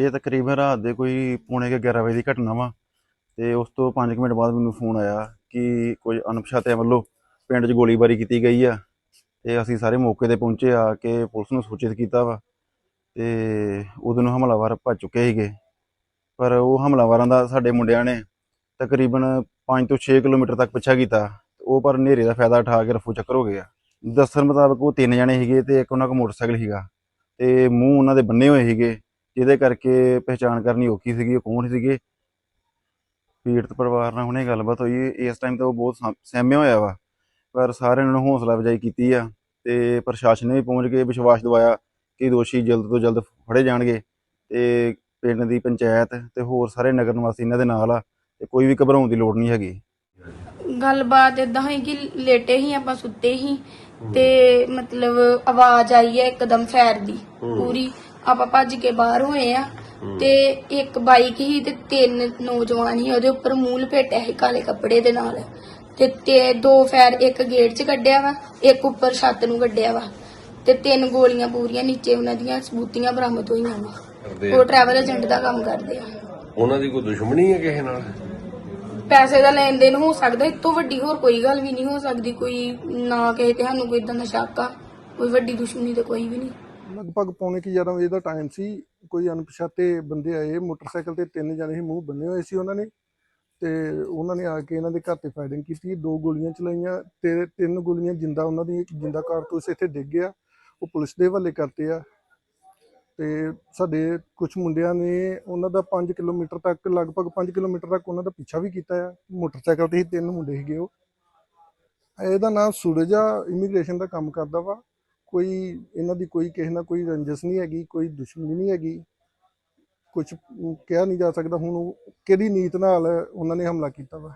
ਇਹ ਤਕਰੀਬਨ ਰਾਤ ਦੇ ਕੋਈ ਪੌਣੇ ਕੁ 11 ਵਜੇ ਦੀ ਘਟਨਾ ਵਾ ਤੇ ਉਸ ਤੋਂ 5 ਮਿੰਟ ਬਾਅਦ ਮੈਨੂੰ ਫੋਨ ਆਇਆ ਕਿ ਕੁਝ ਅਣਪਛਾਤਿਆਂ ਵੱਲੋਂ ਪਿੰਡ 'ਚ ਗੋਲੀਬਾਰੀ ਕੀਤੀ ਗਈ ਆ ਤੇ ਅਸੀਂ ਸਾਰੇ ਮੌਕੇ ਤੇ ਪਹੁੰਚੇ ਆ ਕੇ ਪੁਲਿਸ ਨੂੰ ਸੂਚਿਤ ਕੀਤਾ ਵਾ ਤੇ ਉਦੋਂ ਨੂੰ ਹਮਲਾਵਰ ਭੱਜ ਚੁੱਕੇ ਸੀਗੇ। ਪਰ ਉਹ ਹਮਲਾਵਰਾਂ ਦਾ ਸਾਡੇ ਮੁੰਡਿਆਂ ਨੇ ਤਕਰੀਬਨ 5 ਤੋਂ 6 ਕਿਲੋਮੀਟਰ ਤੱਕ ਪਿੱਛਾ ਕੀਤਾ ਉਹ ਪਰ ਹਨੇਰੇ ਦਾ ਫਾਇਦਾ ਉਠਾ ਕੇ ਰਫੂ ਚੱਕਰ ਹੋ ਗਿਆ ਦੱਸਣ ਮੁਤਾਬਕ ਉਹ ਤਿੰਨ ਜਣੇ ਸੀਗੇ ਤੇ ਇੱਕ ਉਹਨਾਂ ਕੋਲ ਮੋਟਰਸਾਈਕਲ ਸੀਗਾ ਤੇ ਮੂੰਹ ਉਹਨਾਂ ਦੇ ਬੰਨੇ ਹੋਏ ਸੀਗੇ। ਜਿਹਦੇ ਕਰਕੇ ਪਹਿਚਾਣ ਕਰਨੀ ਔਖੀ ਸੀਗੀ ਉਹ ਕੌਣ ਸੀਗੇ? ਪੀੜਤ ਪਰਿਵਾਰ ਨਾਲ ਹੁਣੇ ਗੱਲਬਾਤ ਹੋਈ ਇਸ ਟਾਈਮ ਤੇ ਉਹ ਬਹੁਤ ਸਹਿ- ਸਹਿਮਿਆ ਹੋਇਆ ਵਾ ਪਰ ਸਾਰਿਆਂ ਨੇ ਹੌਸਲਾ ਅਫਜ਼ਾਈ ਕੀਤੀ ਆ ਤੇ ਪ੍ਰਸ਼ਾਸਨ ਨੇ ਵੀ ਪਹੁੰਚ ਕੇ ਵਿਸ਼ਵਾਸ ਦਿਵਾਇਆ ਕਿ ਦੋਸ਼ੀ ਜਲਦ ਤੋਂ ਜਲਦ ਫੜੇ ਜਾਣਗੇ ਤੇ ਪਿੰਡ ਦੀ ਪੰਚਾਇਤ ਤੇ ਹੋਰ ਸਾਰੇ ਨਗਰ ਨਿਵਾਸੀ ਇਹਨਾਂ ਦੇ ਨਾਲ ਆ ਤੇ ਕੋਈ ਵੀ ਘਬਰਾਉਣ ਦੀ ਲੋੜ ਨਹੀਂ ਹੈਗੀ। ਗੱਲਬਾਤ ਇਦਾਂ ਹੋਈ ਕਿ ਲੇਟੇ ਹੀ ਆਪਾਂ ਸੁੱਤੇ ਹੀ ਤੇ ਮਤਲਬ ਆਵਾਜ਼ ਆਈ ਹੈ ਇੱਕਦਮ ਫੈਰ ਦੀ ਪੂਰੀ। ਆਪਾਂ ਭੱਜ ਕੇ ਬਾਹਰ ਹੋਏ ਆ ਤੇ ਇੱਕ ਬਾਈਕ ਹੀ ਤੇ ਤਿੰਨ ਨੌਜਵਾਨ ਹੀ ਉਹਦੇ ਉੱਪਰ ਮੂੰਹ ਲਪੇਟਿਆ ਸੀ ਕਾਲੇ ਕੱਪੜੇ ਦੇ ਨਾਲ। ਤੇ ਤੇ ਦੋ ਫੈਰ ਇੱਕ ਗੇਟ 'ਚ ਕੱਢਿਆ ਵਾ ਇੱਕ ਉੱਪਰ ਛੱਤ ਨੂੰ ਕੱਢਿਆ ਵਾ। ਤੇ ਤਿੰਨ ਗੋਲੀਆਂ ਪੂਰੀਆਂ ਨੀਚੇ ਉਹਨਾਂ ਦੀਆਂ ਸਬੂਤੀਆਂ ਬਰਾਮਦ ਹੋਈਆਂ ਵਾ। ਉਹ ਟਰੈਵਲ ਏਜੰਟ ਦਾ ਕੰਮ ਕਰਦੇ ਆ। ਉਹਨਾਂ ਦੀ ਕੋਈ ਦੁਸ਼ਮਣੀ ਹੈ ਕਿਸੇ ਨਾਲ? ਪੈਸੇ ਦਾ ਲੈਣ ਦੇਣ ਹੋ ਸਕਦਾ ਇਸ ਤੋਂ ਵੱਡੀ ਹੋਰ ਕੋਈ ਗੱਲ ਵੀ ਨਹੀਂ ਹੋ ਸਕਦੀ ਕੋਈ ਨਾ ਕਹੇ ਤੇ ਸਾਨੂੰ ਕੋਈ ਇਦਾਂ ਦਾ ਸ਼ੱਕ ਆ ਕੋਈ ਵੱਡੀ ਦੁਸ਼ਮਣੀ ਤੇ ਕੋਈ ਵੀ ਨਹੀਂ। ਲਗਭਗ ਪੌਣੇ ਕੀ 11 ਵਜੇ ਦਾ ਟਾਈਮ ਸੀ। ਕੋਈ ਅਣਪਛਾਤੇ ਬੰਦੇ ਆਏ, ਮੋਟਰਸਾਈਕਲ ਤੇ ਤਿੰਨ ਜਣੇ ਹੀ ਮੂੰਹ ਬੰਨੇ ਹੋਏ ਸੀ ਉਹਨਾਂ ਨੇ ਤੇ ਉਹਨਾਂ ਨੇ ਆ ਕੇ ਇਹਨਾਂ ਦੇ ਘਰ ਤੇ ਫਾਇਰਿੰਗ ਕੀਤੀ। ਦੋ ਗੋਲੀਆਂ ਚਲਾਈਆਂ ਤੇ ਤਿੰਨ ਗੋਲੀਆਂ ਜਿੰਦਾ ਉਹਨਾਂ ਦੀ, ਜਿੰਦਾ ਕਾਰਤੂਸ ਇੱਥੇ ਡਿੱਗ ਗਿਆ। ਉਹ ਪੁਲਿਸ ਦੇ ਹਵਾਲੇ ਕਰਤੇ ਆ। ਤੇ ਸਾਡੇ ਕੁਝ ਮੁੰਡਿਆਂ ਨੇ ਉਹਨਾਂ ਦਾ 5 ਕਿਲੋਮੀਟਰ ਤੱਕ, ਲਗਭਗ 5 ਕਿਲੋਮੀਟਰ ਤੱਕ ਉਹਨਾਂ ਦਾ ਪਿੱਛਾ ਵੀ ਕੀਤਾ ਆ। ਮੋਟਰਸਾਈਕਲ ਤੇ ਹੀ ਤਿੰਨ ਮੁੰਡੇ ਸੀਗੇ ਉਹ। ਇਹਦਾ ਨਾਮ ਸੂਰਜਾ ਇਮੀਗ੍ਰੇਸ਼ਨ ਦਾ ਕੰਮ ਕਰਦਾ ਵਾ। ਕੋਈ ਇਹਨਾਂ ਦੀ ਕੋਈ ਕਿਸੇ ਨਾਲ ਕੋਈ ਰੰਜਸ ਨਹੀਂ ਹੈਗੀ, ਕੋਈ ਦੁਸ਼ਮਣੀ ਨਹੀਂ ਹੈਗੀ। ਕੁਝ ਕਿਹਾ ਨਹੀਂ ਜਾ ਸਕਦਾ, ਹੁਣ ਉਹ ਕਿਹੜੀ ਨੀਤ ਨਾਲ ਉਹਨਾਂ ਨੇ ਹਮਲਾ ਕੀਤਾ ਵਾ?